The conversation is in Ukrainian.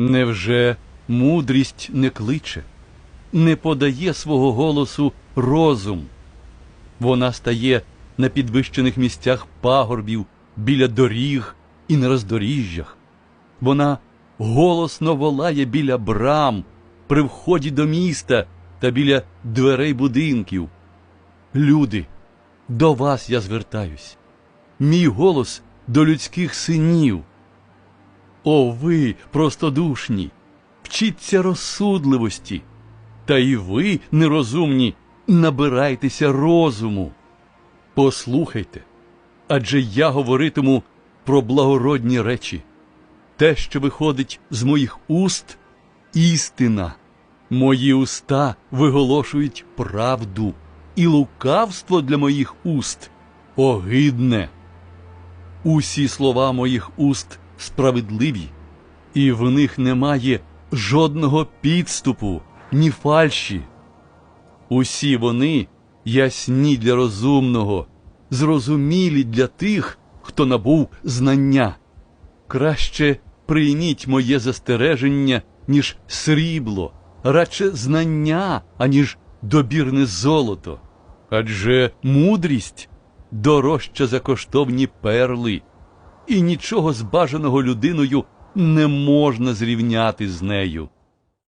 Невже мудрість не кличе, не подає свого голосу розум? Вона стає на підвищених місцях пагорбів, біля доріг і на роздоріжжях. Вона голосно волає біля брам, при вході до міста та біля дверей будинків. Люди, до вас я звертаюсь. Мій голос до людських синів. О, ви, простодушні, вчіться розсудливості, та і ви, нерозумні, набирайтеся розуму. Послухайте, адже я говоритиму про благородні речі. Те, що виходить з моїх уст, істина. Мої уста виголошують правду, і лукавство для моїх уст огидне. Усі слова моїх уст справедливі, і в них немає жодного підступу, ні фальші. Усі вони ясні для розумного, зрозумілі для тих, хто набув знання. Краще прийміть моє застереження, ніж срібло, радше знання, аніж добірне золото. Адже мудрість дорожча за коштовні перли, і нічого збажаного людиною не можна зрівняти з нею.